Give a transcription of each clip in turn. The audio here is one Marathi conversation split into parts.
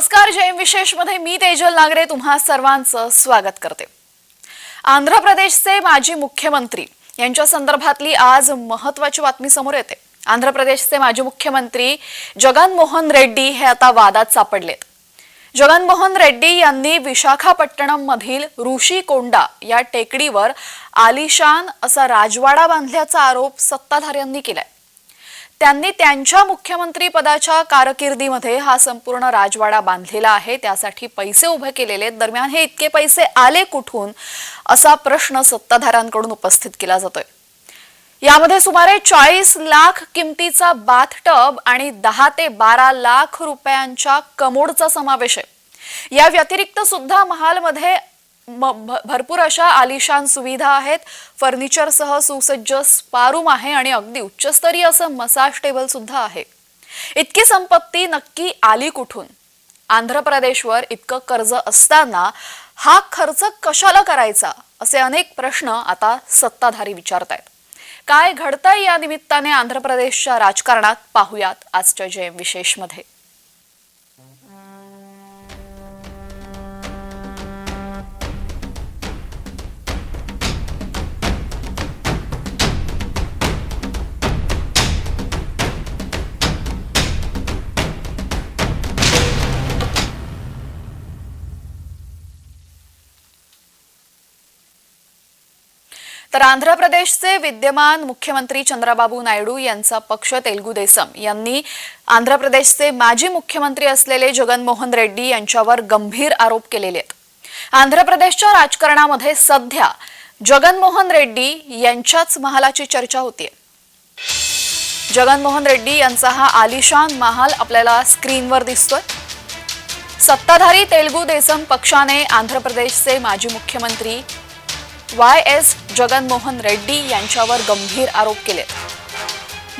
नमस्कार जय विशेषमध्ये मी तेजल नागरे तुम्हा सर्वांचं स्वागत करते. आंध्र प्रदेशचे माजी मुख्यमंत्री यांच्या संदर्भातली आज महत्वाची बातमी समोर येते. आंध्र प्रदेशचे माजी मुख्यमंत्री जगनमोहन रेड्डी हे आता वादात सापडलेत. जगनमोहन रेड्डी यांनी विशाखापट्टणम मधील ऋषी कोंडा या टेकडीवर आलिशान असा राजवाडा बांधल्याचा आरोप सत्ताधाऱ्यांनी केलाय. त्यांनी त्यांच्या मुख्यमंत्री पदाच्या कारकिर्दीमध्ये हा संपूर्ण राजवाडा बांधलेला आहे. त्यासाठी पैसे उभे केलेले आहेत. दरम्यान हे इतके पैसे आले कुठून? असा प्रश्न सत्ताधाऱ्यांकडून उपस्थित केला जातोय. यामध्ये सुमारे चाळीस लाख किमतीचा बाथटब आणि दहा ते बारा लाख रुपयांच्या कमोडचा समावेश आहे. या व्यतिरिक्त सुद्धा महालमध्ये भरपूर अशा आलिशान सुविधा आहेत. फर्निचरसह सुसज्ज स्पा रूम आहे आणि अगदी उच्चस्तरीय असं मसाज टेबल सुद्धा आहे. इतकी संपत्ती नक्की आली कुठून? आंध्र प्रदेशवर इतकं कर्ज असताना हा खर्च कशाला करायचा? असे अनेक प्रश्न आता सत्ताधारी विचारतायत. काय घडतंय या निमित्ताने आंध्र प्रदेशच्या राजकारणात? पाहुयात आजच्या जे विशेषमध्ये. तर आंध्र प्रदेशचे विद्यमान मुख्यमंत्री चंद्राबाबू नायडू यांचा पक्ष तेलगू देसम यांनी आंध्र प्रदेशचे माजी मुख्यमंत्री असलेले जगनमोहन रेड्डी यांच्यावर गंभीर आरोप केलेले आहेत. आंध्र प्रदेशच्या राजकारणामध्ये सध्या जगनमोहन रेड्डी यांच्याच महालाची चर्चा होतीये. जगनमोहन रेड्डी यांचा हा आलिशान महाल आपल्याला स्क्रीनवर दिसतोय. सत्ताधारी तेलगू देसम पक्षाने आंध्र प्रदेशचे माजी मुख्यमंत्री वाय एस जगनमोहन रेड्डी यांच्यावर गंभीर आरोप केले.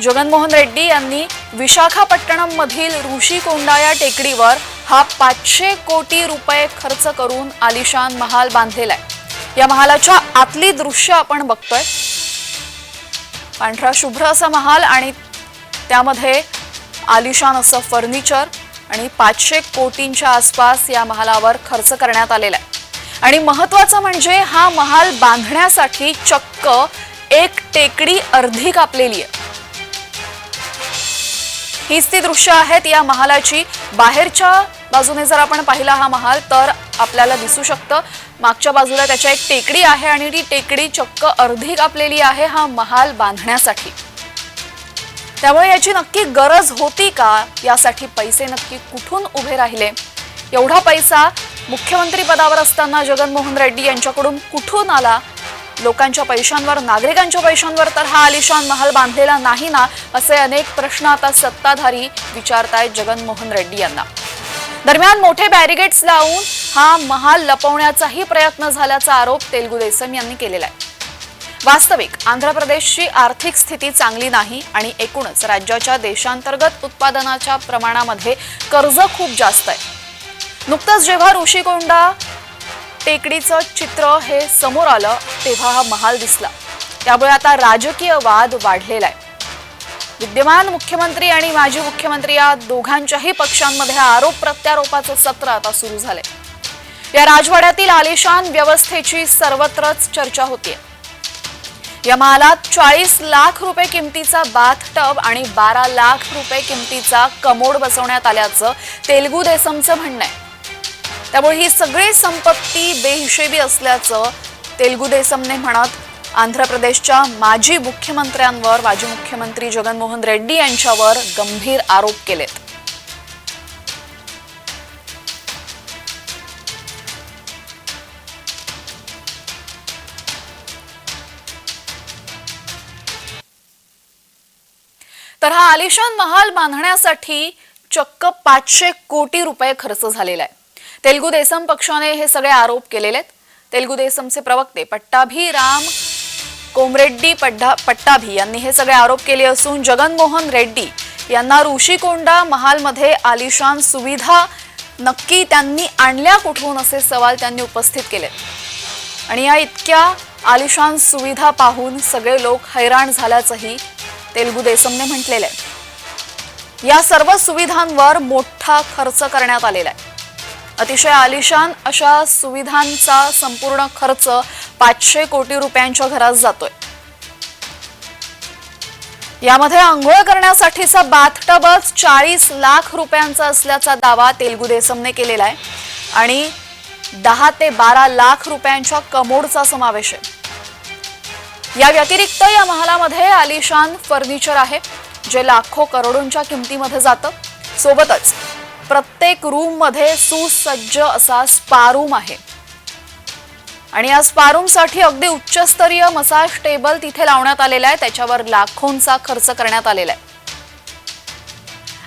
जगनमोहन रेड्डी यांनी विशाखापट्टणम मधील ऋषीकोंडा या टेकडीवर हा पाचशे कोटी रुपये खर्च करून आलिशान महाल बांधलेला आहे या महालाच्या आतली दृश्य आपण बघतोय. पांढरा शुभ्र असा महाल आणि त्यामध्ये आलिशान असं फर्निचर आणि पाचशे कोटींच्या आसपास या महालावर खर्च करण्यात आलेला आहे. आणि महत्वाचं म्हणजे हा महाल बांधण्यासाठी चक्क एक टेकडी अर्धी कापलेली आहे. हीच ती दृश्य आहेत या महालाची. बाहेरच्या बाजूने जर आपण पाहिला हा महाल तर आपल्याला दिसू शकतं. मागच्या बाजूला त्याच्या एक टेकडी आहे आणि ती टेकडी चक्क अर्धी कापलेली आहे हा महाल बांधण्यासाठी. त्यामुळे याची नक्की गरज होती का? यासाठी पैसे नक्की कुठून उभे राहिले? एवढा पैसा मुख्यमंत्री पदावर असताना जगनमोहन रेड्डी यांच्याकडून कुठून आला? लोकांच्या पैशांवर नागरिकांच्या पैशांवर तर हा आलिशान महाल बांधलेला नाही ना असे अनेक प्रश्न आता सत्ताधारी विचारतायत जगनमोहन रेड्डी यांना. दरम्यान मोठे बॅरिगेट्स लावून हा महाल लपवण्याचाही प्रयत्न झाल्याचा आरोप तेलगू देसम यांनी केलेला आहे. वास्तविक आंध्र प्रदेशची आर्थिक स्थिती चांगली नाही आणि एकूणच राज्याच्या देशांतर्गत उत्पादनाच्या प्रमाणामध्ये कर्ज खूप जास्त आहे. नुकतंच जेव्हा ऋषिकोंडा टेकडीचं चित्र हे समोर आलं तेव्हा हा महाल दिसला. त्यामुळे आता राजकीय वाद वाढलेला आहे. विद्यमान मुख्यमंत्री आणि माजी मुख्यमंत्री या दोघांच्याही पक्षांमध्ये आरोप प्रत्यारोपाचं सत्र आता सुरू झालंय. या राजवाड्यातील आलिशान व्यवस्थेची सर्वत्रच चर्चा होतीये. या महालात चाळीस लाख रुपये किमतीचा बाथ टब आणि बारा लाख रुपये किमतीचा कमोड बसवण्यात आल्याचं तेलगू देसमचं म्हणणं आहे. त्यामुळे ही सगळी संपत्ती बेहिशेबी असल्याचं तेलगू देसमने म्हणत आंध्र प्रदेशच्या माजी मुख्यमंत्र्यांवर माजी मुख्यमंत्री जगनमोहन रेड्डी यांच्यावर गंभीर आरोप केलेत. तर हा आलिशान महाल बांधण्यासाठी चक्क पाचशे कोटी रुपये खर्च झालेला आहे. तेलगू देसम पक्षाने हे सगळे आरोप केलेले आहेत. तेलगू देसमचे प्रवक्ते पट्टाभी राम कोमरेड्डी पड्ढा पट्टाभी यांनी हे सगळे आरोप केले असून जगनमोहन रेड्डी यांना ऋषिकोंडा महालमध्ये आलिशान सुविधा नक्की त्यांनी आणल्या कुठून असे सवाल त्यांनी उपस्थित केले. आणि या इतक्या आलिशान सुविधा पाहून सगळे लोक हैराण झाल्याचंही तेलगू देसमने म्हटलेलं आहे. या सर्व सुविधांवर मोठा खर्च करण्यात आलेला आहे. अतिशय आलिशान अशा सुविधांचा संपूर्ण खर्च पाचशे कोटी रुपयांच्या घरात जातोय. यामध्ये आंघोळ करण्यासाठीचा बाथटबच चाळीस लाख रुपयांचा असल्याचा दावा तेलगू देसमने केलेला आहे. आणि दहा ते बारा लाख रुपयांच्या कमोडचा समावेश आहे. या व्यतिरिक्त या महालामध्ये आलिशान फर्निचर आहे जे लाखो करोडोंच्या किमतीमध्ये जातं. सोबतच प्रत्येक रूममध्ये सुसज्ज असा स्पा रूम आहे. आणि या स्पारूमसाठी अगदी उच्चस्तरीय मसाज टेबल तिथे लावण्यात आलेला आहे. त्याच्यावर लाखोंचा खर्च करण्यात आलेला आहे.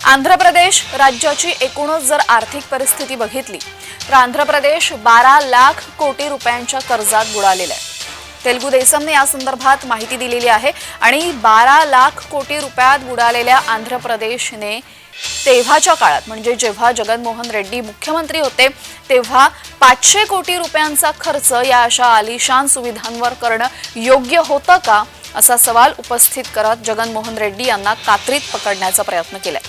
आंध्र प्रदेश राज्याची एकूणच जर आर्थिक परिस्थिती बघितली तर आंध्र प्रदेश बारा लाख कोटी रुपयांच्या कर्जात बुडालेला आहे. तेलगू देसमने या संदर्भात माहिती दिलेली आहे. आणि बारा लाख कोटी रुपयात बुडालेल्या आंध्र प्रदेशने तेव्हाच्या काळात म्हणजे जेव्हा जगनमोहन रेड्डी मुख्यमंत्री होते तेव्हा पाचशे कोटी रुपयांचा खर्च या अशा आलिशान सुविधांवर करणं योग्य होतं का असा सवाल उपस्थित करत जगनमोहन रेड्डी यांना कात्रीत पकडण्याचा प्रयत्न केलाय.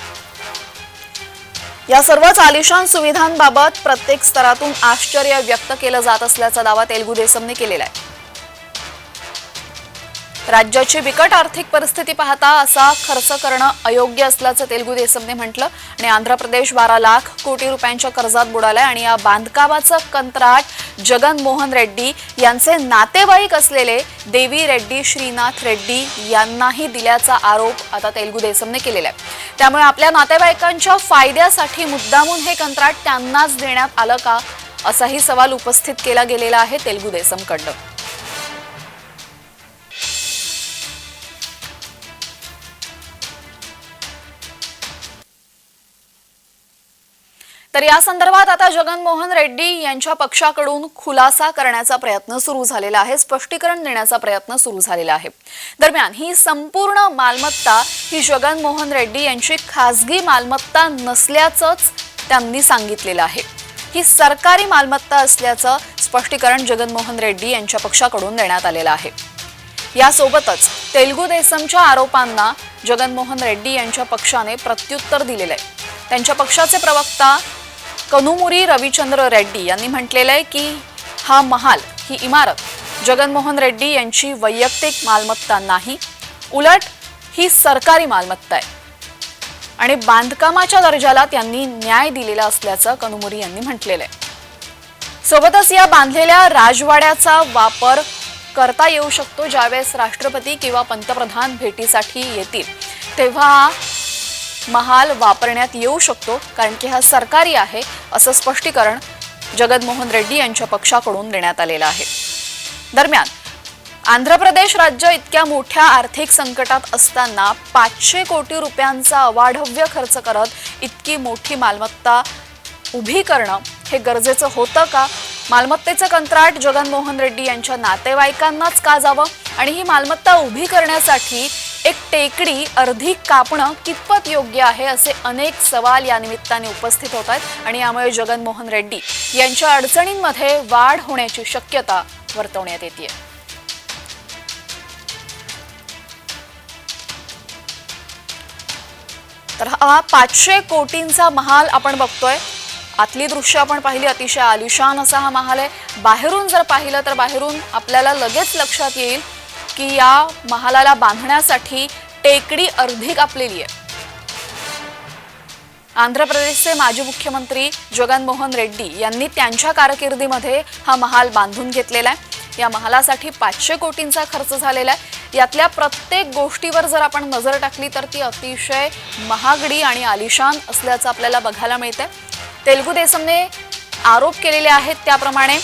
या सर्वच आलिशान सुविधांबाबत प्रत्येक स्तरातून आश्चर्य व्यक्त केलं जात असल्याचा दावा तेलगू देसमने केलेला आहे. राज्याची बिकट आर्थिक परिस्थिती पाहता असा खर्च करणं अयोग्य असल्याचं तेलगू देसमने म्हटलं. आणि आंध्र प्रदेश बारा लाख कोटी रुपयांच्या कर्जात बुडालाय आणि या बांधकामाचं कंत्राट जगन मोहन रेड्डी यांचे नातेवाईक असलेले देवी रेड्डी श्रीनाथ रेड्डी यांनाही दिल्याचा आरोप आता तेलगू देसमने केलेला आहे. त्यामुळे आपल्या नातेवाईकांच्या फायद्यासाठी मुद्दामून हे कंत्राट त्यांनाच देण्यात आलं का? असाही सवाल उपस्थित केला गेलेला आहे तेलगू देसमकडनं. तर या संदर्भात आता जगनमोहन रेड्डी यांच्या पक्षाकडून खुलासा करण्याचा प्रयत्न सुरू झालेला आहे स्पष्टीकरण देण्याचा प्रयत्न सुरू झालेला आहे. दरम्यान ही संपूर्ण मालमत्ता ही जगनमोहन रेड्डी यांची खासगी मालमत्ता नसल्याचंच त्यांनी सांगितलेलं आहे. ही सरकारी मालमत्ता असल्याचं स्पष्टीकरण जगनमोहन रेड्डी यांच्या पक्षाकडून देण्यात आलेलं आहे. यासोबतच तेलगू देसमच्या आरोपांना जगनमोहन रेड्डी यांच्या पक्षाने प्रत्युत्तर दिलेलं आहे. त्यांच्या पक्षाचे प्रवक्ता कनुमुरी रविचंद्र रेड्डी यांनी म्हटलेलं आहे की हा महाल ही इमारत जगनमोहन रेड्डी यांची वैयक्तिक मालमत्ता नाही उलट ही सरकारी मालमत्ता आहे. आणि बांधकामाच्या दर्जाला त्यांनी न्याय दिलेला असल्याचं कनुमुरी यांनी म्हटलेलं आहे. सोबतच या बांधलेल्या राजवाड्याचा वापर करता येऊ शकतो ज्यावेळेस राष्ट्रपती किंवा पंतप्रधान भेटीसाठी येतील. तेव्हा महाल वापरण्यात येऊ शकतो कारण की हा सरकारी आहे असं स्पष्टीकरण जगनमोहन रेड्डी यांच्या पक्षाकडून देण्यात आलेलं आहे. दरम्यान आंध्र प्रदेश राज्य इतक्या मोठ्या आर्थिक संकटात असताना पाचशे कोटी रुपयांचा अवाढव्य खर्च करत इतकी मोठी मालमत्ता उभी करणं हे गरजेचं होतं का? मालमत्तेचं कंत्राट जगनमोहन रेड्डी यांच्या नातेवाईकांनाच का जावं? आणि ही मालमत्ता उभी करण्यासाठी एक टेकडी अर्धी कापणं कितपत योग्य आहे असे अनेक सवाल या निमित्ताने उपस्थित होत आहेत आणि यामुळे जगनमोहन रेड्डी यांच्या अडचणींमध्ये वाढ होण्याची शक्यता वर्तवण्यात येते तर हा पाचशे कोटींचा महाल आपण बघतोय. आतली दृश्य आपण पाहिली अतिशय आलिशान असा हा महाल आहे. बाहेरून जर पाहिलं तर बाहेरून आपल्याला लगेच लक्षात येईल की या महालाला बांधण्यासाठी टेकडी अर्धी कापलेली आहे. आंध्र प्रदेशचे माजी मुख्यमंत्री जगनमोहन रेड्डी यांनी त्यांच्या कारकिर्दीमध्ये हा महाल बांधून घेतलेला आहे. या महालासाठी पाचशे कोटींचा खर्च झालेला आहे. यातल्या प्रत्येक गोष्टीवर जर आपण नजर टाकली तर ती अतिशय महागडी आणि आलिशान असल्याचं आपल्याला बघायला मिळतंय. तेलगू देसमने आरोप केलेले आहेत त्याप्रमाणे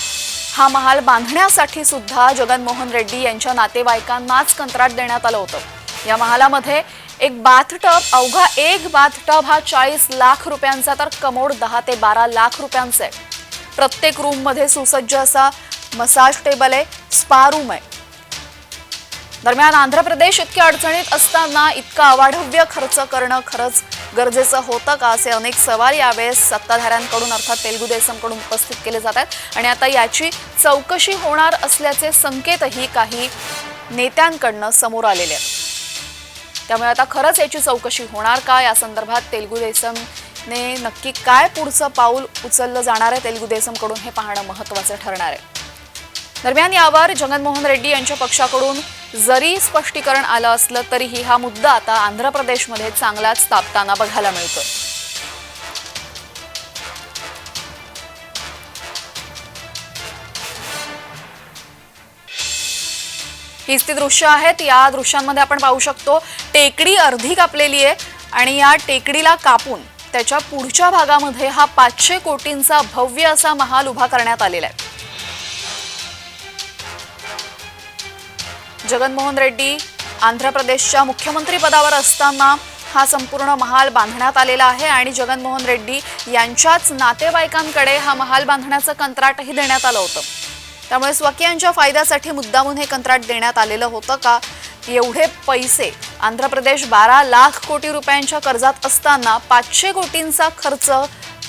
हा महाल बांधण्यासाठी सुद्धा जगनमोहन रेड्डी यांच्या नातेवाईकांनाच कंत्राट देण्यात आलं होतं. या महालामध्ये एक बाथटब अवघा एक बाथटब हा चाळीस लाख रुपयांचा तर कमोड दहा ते बारा लाख रुपयांचा आहे. प्रत्येक रूममध्ये सुसज्ज असा मसाज टेबल आहे स्पा रूम आहे. दरम्यान आंध्र प्रदेश इतक्या अडचणीत असताना इतका अवाढव्य खर्च करणं खरंच गरजेचं होतं का असे अनेक सवाल यावेळेस सत्ताधाऱ्यांकडून अर्थात तेलगू देसमकडून उपस्थित केले जात आहेत. आणि आता याची चौकशी होणार असल्याचे संकेतही काही नेत्यांकडनं समोर आलेले आहेत. त्यामुळे आता खरंच याची चौकशी होणार का? या संदर्भात तेलगू देसम ने नक्की काय पुढचं पाऊल उचललं जाणार आहे? तेलगू देसमकडून हे पाहणं महत्त्वाचं ठरणार आहे. दरम्यान यावर जगनमोहन रेड्डी यांच्या पक्षाकडून जरी स्पष्टीकरण आलं असलं तरीही हा मुद्दा आता आंध्र प्रदेशमध्ये चांगलाच तापताना बघायला मिळतो हीच ती दृश्य आहेत. या दृश्यांमध्ये आपण पाहू शकतो टेकडी अर्धी कापलेली आहे आणि या टेकडीला कापून त्याच्या पुढच्या भागामध्ये हा पाचशे कोटींचा भव्य असा महाल उभा करण्यात आलेला आहे. जगनमोहन रेड्डी आंध्र प्रदेशच्या मुख्यमंत्री पदावर असताना हा संपूर्ण महाल बांधण्यात आलेला आहे आणि जगनमोहन रेड्डी यांच्याच नातेवाईकांकडे हा महाल बांधण्याचं कंत्राटही देण्यात आलं होतं. त्यामुळे स्वकीयांच्या फायद्यासाठी मुद्दामून हे कंत्राट देण्यात आलेलं होतं का? एवढे पैसे आंध्र प्रदेश बारा लाख कोटी रुपयांच्या कर्जात असताना पाचशे कोटींचा खर्च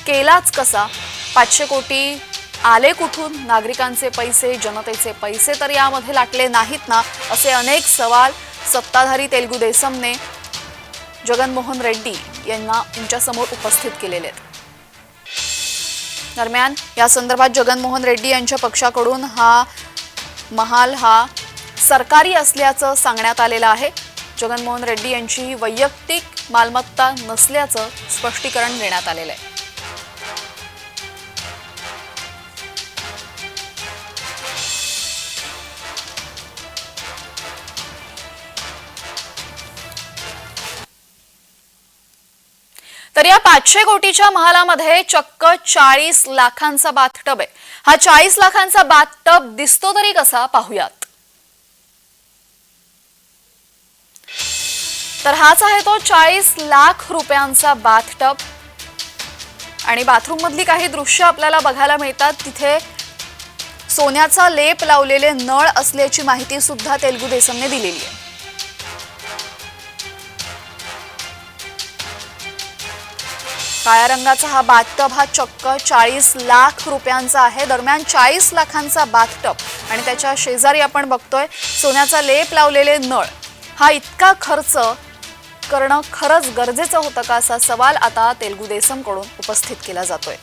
केलाच कसा? पाचशे कोटी आले कुठून? नागरिकांचे पैसे जनतेचे पैसे तर यामध्ये लाटले नाहीत ना असे अनेक सवाल सत्ताधारी तेलगू देसमने जगनमोहन रेड्डी यांना यांच्यासमोर उपस्थित केलेले आहेत. दरम्यान या संदर्भात जगनमोहन रेड्डी यांच्या पक्षाकडून हा महाल हा सरकारी असल्याचं सांगण्यात आलेलं आहे. जगनमोहन रेड्डी यांची वैयक्तिक मालमत्ता नसल्याचं स्पष्टीकरण देण्यात आलेलं आहे. तर या पाचशे कोटीच्या महालामध्ये चक्क चाळीस लाखांचा बाथटब आहे. हा चाळीस लाखांचा बाथटब दिसतो तरी कसा पाहूयात. तर हाच आहे तो चाळीस लाख रुपयांचा बाथटब. आणि बाथरूम मधली काही दृश्य आपल्याला बघायला मिळतात. तिथे सोन्याचा लेप लावलेले नळ असल्याची माहिती सुद्धा तेलगू देसमने दिलेली आहे. काळ्या रंगाचा हा बाथटब हा चक्क चाळीस लाख रुपयांचा आहे. दरम्यान चाळीस लाखांचा बाथटब. आणि त्याच्या शेजारी आपण बघतोय सोन्याचा लेप लावलेले नळ. हा इतका खर्च करणं खरंच गरजेचं होतं का असा सवाल आता तेलगू देसमकडून उपस्थित केला जातोय.